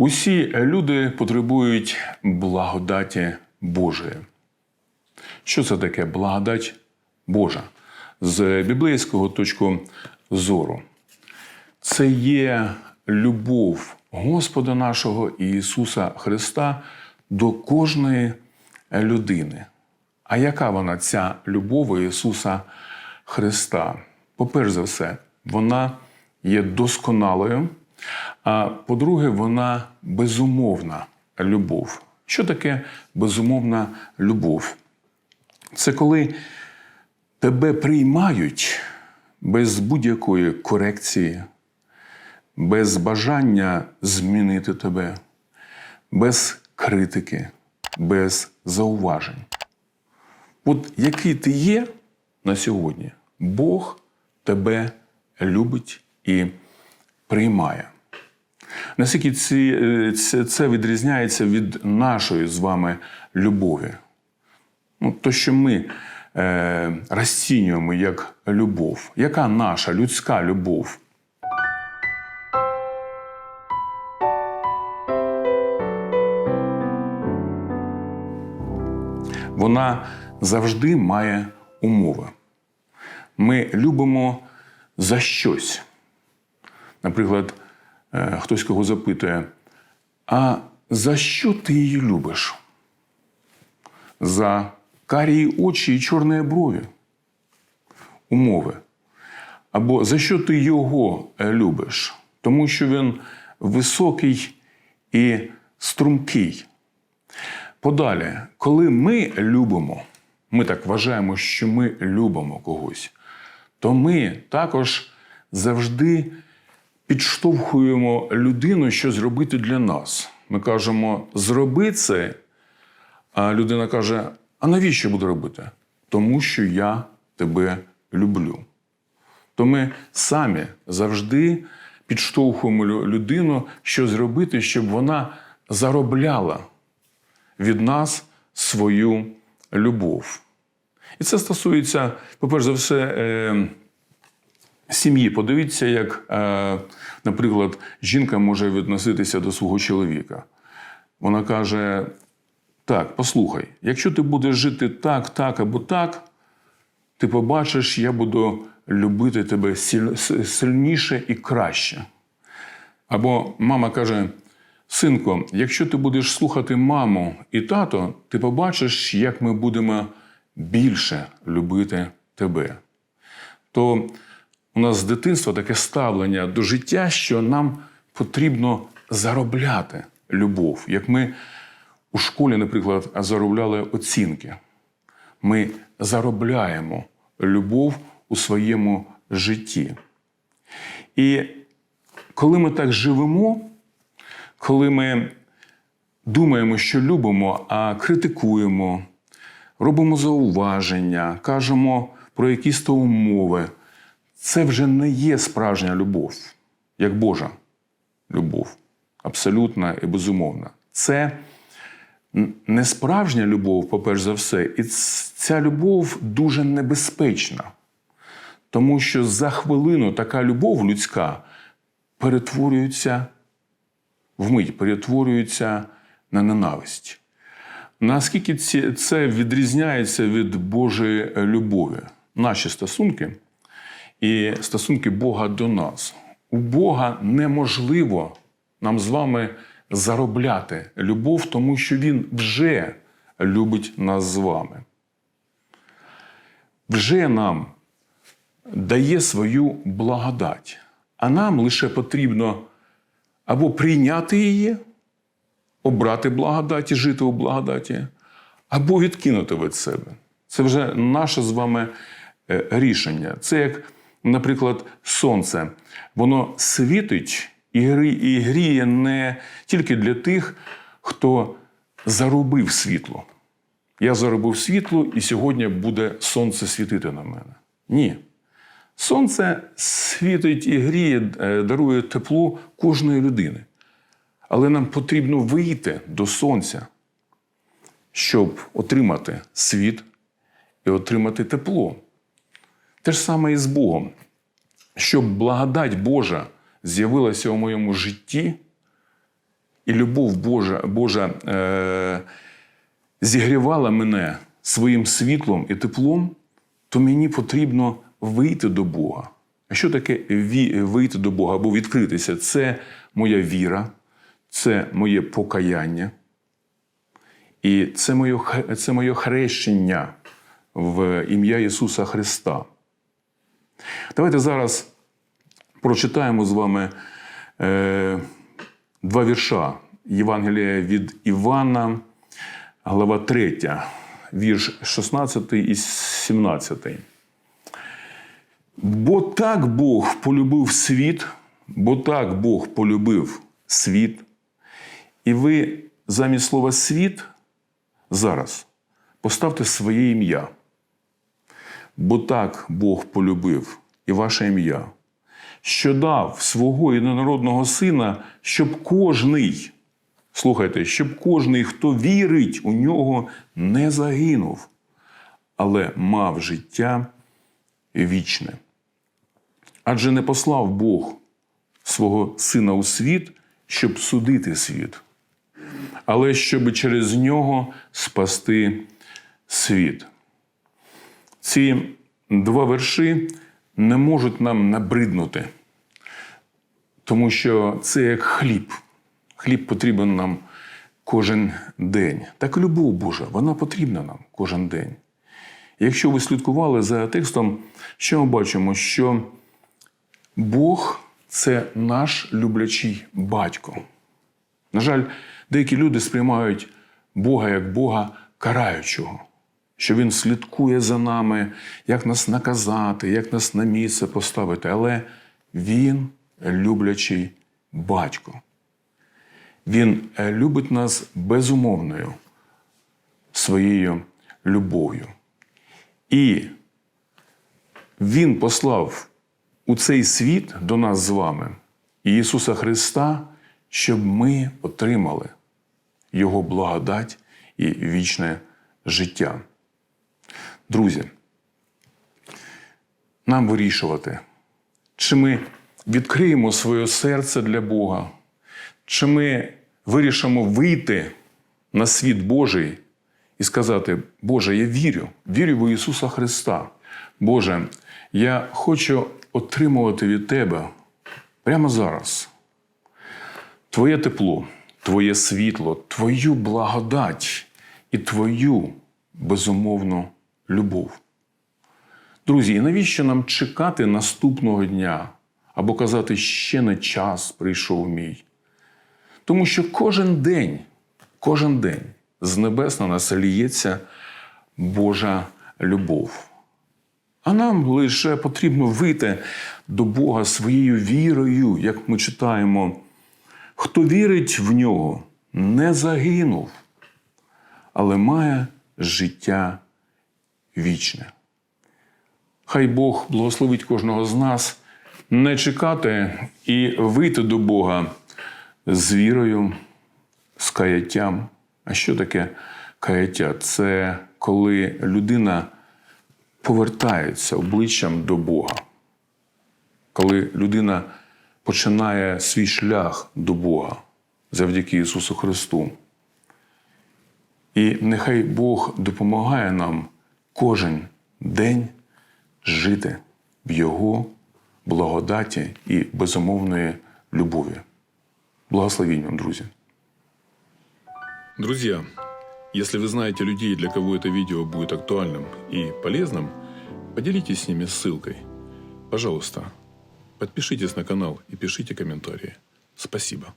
Усі люди потребують благодаті Божої. Що це таке благодать Божа? З біблейського точку зору. Це є любов Господа нашого Ісуса Христа до кожної людини. А яка вона, ця любов Ісуса Христа? По-перше за все, вона є досконалою, а по-друге, вона безумовна любов. Що таке безумовна любов? Це коли тебе приймають без будь-якої корекції, без бажання змінити тебе, без критики, без зауважень. От який ти є на сьогодні, Бог тебе любить і приймає. Наскільки е, це, це відрізняється від нашої з вами любові? Ну, то, що ми е, розцінюємо як любов. Яка наша людська любов? Вона завжди має умови. Ми любимо за щось. Наприклад, е, хтось кого запитує: а за що ти її любиш? За карії очі і чорні брові. Умови. Або за що ти його е, любиш? Тому що він високий і стрункий. Подалі, коли ми любимо, ми так вважаємо, що ми любимо когось, то ми також завжди підштовхуємо людину, що зробити для нас. Ми кажемо, зроби це, а людина каже: А навіщо буду робити? Тому що я тебе люблю. То ми самі завжди підштовхуємо людину, що зробити, щоб вона заробляла від нас свою любов. І це стосується, по-перше за все, е, сім'ї. Подивіться, як, е, наприклад, жінка може відноситися до свого чоловіка. Вона каже: так, послухай, якщо ти будеш жити так, так або так, ти побачиш, я буду любити тебе сильніше і краще. Або мама каже: Синко, якщо ти будеш слухати маму і тато, ти побачиш, як ми будемо більше любити тебе. То у нас з дитинства таке ставлення до життя, що нам потрібно заробляти любов. Як ми у школі, наприклад, заробляли оцінки. Ми заробляємо любов у своєму житті. І коли ми так живемо, коли ми думаємо, що любимо, а критикуємо, робимо зауваження, кажемо про якісь то умови, це вже не є справжня любов, як Божа любов, абсолютна і безумовна. Це не справжня любов, по-перше за все, і ця любов дуже небезпечна. Тому що за хвилину така любов людська перетворюється вмить перетворюється на ненависть. Наскільки це відрізняється від Божої любові? Наші стосунки і стосунки Бога до нас. У Бога неможливо нам з вами заробляти любов, тому що Він вже любить нас з вами. Вже нам дає свою благодать, а нам лише потрібно або прийняти її, обрати благодать жити у благодаті, або відкинути від себе. Це вже наше з вами е, рішення. Це як, наприклад, сонце. Воно світить і гріє не тільки для тих, хто заробив світло. Я заробив світло, і сьогодні буде сонце світити на мене. Ні. Сонце світить і гріє, е, дарує тепло кожної людини. Але нам потрібно вийти до сонця, щоб отримати світ і отримати тепло. Те ж саме і з Богом. Щоб благодать Божа з'явилася у моєму житті, і любов Божа, Божа е, зігрівала мене своїм світлом і теплом, то мені потрібно вийти до Бога. А що таке вийти до Бога або відкритися? Це моя віра, це моє покаяння, і це моє, це моє хрещення в ім'я Ісуса Христа. Давайте зараз прочитаємо з вами е, два вірша Євангелія від Івана, глава 3, вірш 16 і 17. Бо так Бог полюбив світ, бо так Бог полюбив світ. І ви замість слова світ зараз поставте своє ім'я. Бо так Бог полюбив і ваше ім'я, що дав свого єдинородного сина, щоб кожний, слухайте, щоб кожний, хто вірить у нього, не загинув, але мав життя вічне. Адже не послав Бог свого сина у світ, щоб судити світ, але щоб через нього спасти світ. Ці два верші не можуть нам набриднути, тому що це як хліб. Хліб потрібен нам кожен день. Так любов Божа, вона потрібна нам кожен день. Якщо ви слідкували за текстом, що ми бачимо, що Бог це наш люблячий батько. На жаль, деякі люди сприймають Бога як Бога караючого, що Він слідкує за нами, як нас наказати, як нас на місце поставити. Але Він люблячий батько. Він е, любить нас безумовною своєю любов'ю. І Він послав у цей світ до нас з вами Ісуса Христа, щоб ми отримали Його благодать і вічне життя. Друзі, нам вирішувати, чи ми відкриємо своє серце для Бога, чи ми вирішимо вийти на світ Божий і сказати: Боже, я вірю, вірю в Ісуса Христа. Боже, я хочу отримувати від Тебе прямо зараз Твоє тепло, Твоє світло, Твою благодать і Твою безумовну любов. Друзі, і навіщо нам чекати наступного дня або казати, ще не час прийшов мій? Тому що кожен день, кожен день з небес на нас ліється Божа любов. А нам лише потрібно вийти до Бога своєю вірою, як ми читаємо. Хто вірить в нього, не загинув, але має життя вічне. Хай Бог благословить кожного з нас не чекати і вийти до Бога з вірою, з каяттям. А що таке каяття? Це коли людина повертається обличчям до Бога, коли людина починає свій шлях до Бога завдяки Ісусу Христу. І нехай Бог допомагає нам кожен день жити в Його благодаті і безумовної любові. Благословінь вам, друзі! Друзья, если вы знаете людей, для кого это видео будет актуальным и полезным, поделитесь с ними ссылкой. Пожалуйста, подпишитесь на канал и пишите комментарии. Спасибо.